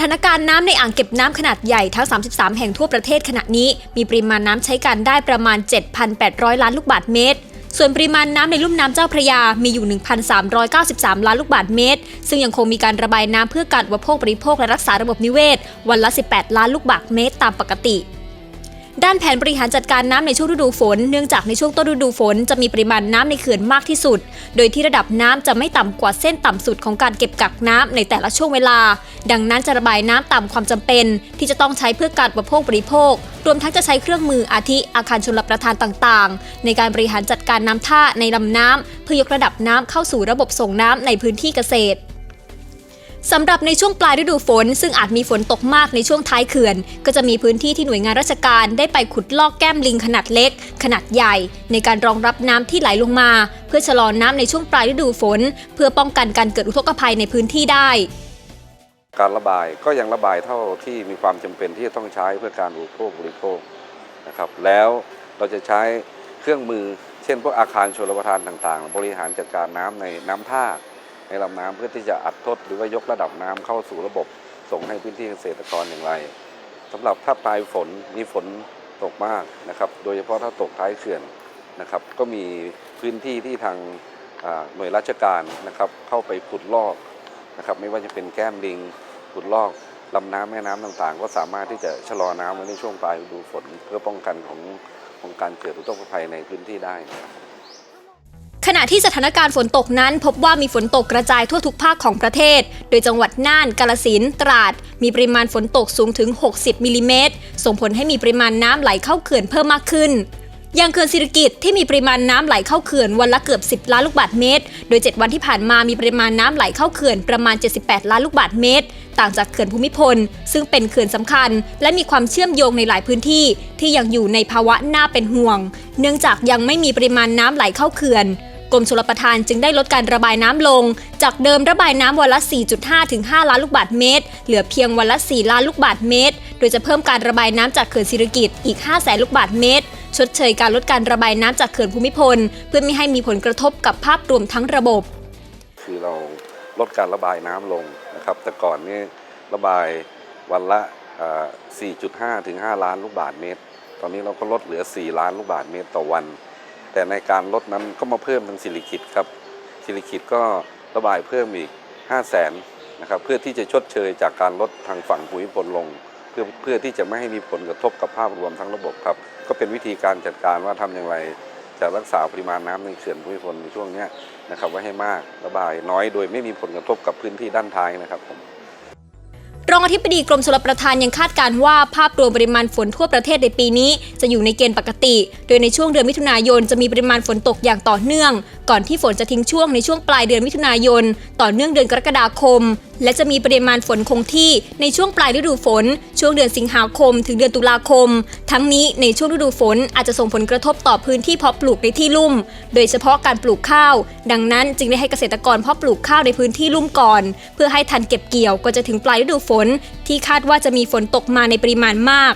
ถานการณ์น้ำในอ่างเก็บน้ำขนาดใหญ่ทั้ง 33 แห่งทั่วประเทศขณะนี้ มีปริมาณน้ำใช้การได้ประมาณ 7,800 ล้านลูกบาศก์เมตร ส่วนปริมาณน้ำในลุ่มน้ำเจ้าพระยา มีอยู่ 1,393 ล้านลูกบาศก์เมตร ซึ่งยังคงมีการระบายน้ำเพื่อการอุปโภคบริโภคและรักษาระบบนิเวศ วันละ 18 ล้านลูกบาศก์เมตรตามปกติ ด้านแผนบริหารจัดการน้ำในช่วงฤดูฝน เนื่องจากในช่วงต้นฤดูฝนจะมีปริมาณน้ำในเขื่อนมากที่สุด โดยที่ระดับน้ำจะไม่ต่ำกว่าเส้นต่ำสุดของการเก็บกักน้ำในแต่ละช่วงเวลา ดังนั้นจะระบายน้ำตามความจำเป็น ที่จะต้องใช้เพื่อการอุปโภคบริโภค รวมทั้งจะใช้เครื่องมืออาทิอาคารชลประทานต่างๆ ในการบริหารจัดการน้ำท่าในลำน้ำเพื่อยกระดับน้ำเข้าสู่ระบบส่งน้ำในพื้นที่เกษตร สำหรับในช่วงปลายฤดูฝน ซึ่งอาจมีฝนตกมากในช่วงท้ายเขื่อน ก็จะมีพื้นที่ที่หน่วยงานราชการได้ไปขุดลอกแก้มลิงขนาดเล็ก ขนาดใหญ่ ในการรองรับน้ำที่ไหลลงมา เพื่อชะลอน้ำในช่วงปลายฤดูฝน เพื่อป้องกันการเกิดอุทกภัยในพื้นที่ได้ การระบายก็ยังระบายเท่าที่มีความจำเป็นที่จะต้องใช้เพื่อการอุปโภคบริโภคนะครับแล้วเราจะใช้เครื่องมือ เช่นพวกอาคารชลประทานต่างๆ บริหารจัดการน้ำในน้ำท่า ในลำน้ำเพื่อที่จะอัดทดหรือว่ายกระดับน้ำเข้าสู่ระบบส่งให้พื้นที่เกษตรกรอย่างไรสำหรับถ้าปลายฝนมีฝนตกมากนะครับ โดยเฉพาะถ้าตกท้ายเขื่อนนะครับ ก็มีพื้นที่ที่ทางหน่วยราชการนะครับ เข้าไปขุดลอกนะครับ ไม่ว่าจะเป็นแก้มลิงขุดลอกลำน้ำแม่น้ำต่างๆ ก็สามารถที่จะชะลอน้ำไว้ในช่วงปลายฤดูฝน เพื่อป้องกันของของการเกิดอุทกภัยในพื้นที่ได้นะครับ ขณะที่สถานการณ์ฝนตกนั้น พบว่ามีฝนตกกระจายทั่วทุกภาคของประเทศ โดยจังหวัดน่าน กาฬสินตราด มีปริมาณฝนตกสูงถึง 60มิลลิเมตร ส่งผลให้มีปริมาณน้ำไหลเข้าเขื่อนเพิ่มมากขึ้นอย่างเขื่อนสิริกิตที่มีปริมาณน้ำไหลเข้าเขื่อนวันละเกือบ 10 ล้านลูกบาศก์เมตร โดย 7 วันที่ผ่านมามีปริมาณน้ำไหลเข้าเขื่อนประมาณ 78 ล้านลูกบาศก์เมตร ต่างจากเขื่อนภูมิพล ซึ่งเป็นเขื่อนสำคัญ และมีความเชื่อมโยงในหลายพื้นที่ ที่ยังอยู่ในภาวะน่าเป็นห่วง เนื่องจากยังไม่มีปริมาณน้ำไหลเข้าเขื่อน รมชลประทานจึงได้ลดการระบายน้ำลง จากเดิมระบายน้ำวันละ 4.5 ถึง 5 ล้านลูกบาศก์เมตร เหลือเพียงวันละ 4 ล้านลูกบาศก์เมตร โดยจะเพิ่มการระบายน้ำจากเขื่อนสิริกิตอีก 5 แสนลูกบาศก์เมตร ชดเชยการลดการระบายน้ำจากเขื่อนภูมิพล เพื่อไม่ให้มีผลกระทบกับภาพรวมทั้งระบบ คือเราลดการระบายน้ำลงนะครับแต่ก่อนนี่ระบายวันละ 4.5 ถึง 5 ล้านลูกบาศก์เมตร ตอนนี้เราก็ลดเหลือ 4 ล้านลูกบาศก์เมตรต่อวัน แต่ในการลดนั้นก็มาเพิ่มทางสิริกิตครับสิริกิตก็ระบายเพิ่มอีก 5 0 0แสนนะครับเพื่อที่จะชดเชยจากการลดทางฝั่งภูมิพลลง เพื่อเพื่อที่จะไม่ให้มีผลกระทบกับภาพรวมทั้งระบบครับก็เป็นวิธีการจัดการว่าทำอย่างไรจะรักษาปริมาณน้ำในเขื่อนภูมิพลในช่วงนี้นะครับไว้ให้มากระบายน้อยโดยไม่มีผลกระทบกับพื้นที่ด้านท้ายนะครับผม รองอธิบดีกรมชลประทานยังคาดการว่าภาพรวมปริมาณฝนทั่วประเทศในปีนี้ จะอยู่ในเกณฑ์ปกติ โดยในช่วงเดือนมิถุนายนจะมีปริมาณฝนตกอย่างต่อเนื่อง ก่อนที่ฝนจะทิ้งช่วงในช่วงปลายเดือนมิถุนายน ต่อเนื่องเดือนกรกฎาคม และจะมีปริมาณฝนคงที่ในช่วงปลายฤดูฝน ช่วงเดือนสิงหาคม ถึงเดือนตุลาคม ทั้งนี้ในช่วงฤดูฝนอาจจะส่งผลกระทบต่อพื้นที่เพาะปลูกในที่ลุ่ม โดยเฉพาะการปลูกข้าว ดังนั้นจึงได้ให้เกษตรกรเพาะปลูกข้าวในพื้นที่ลุ่มก่อน เพื่อให้ทันเก็บเกี่ยวก็จะถึงปลายฤดูฝน ที่คาดว่าจะมีฝนตกมาในปริมาณมาก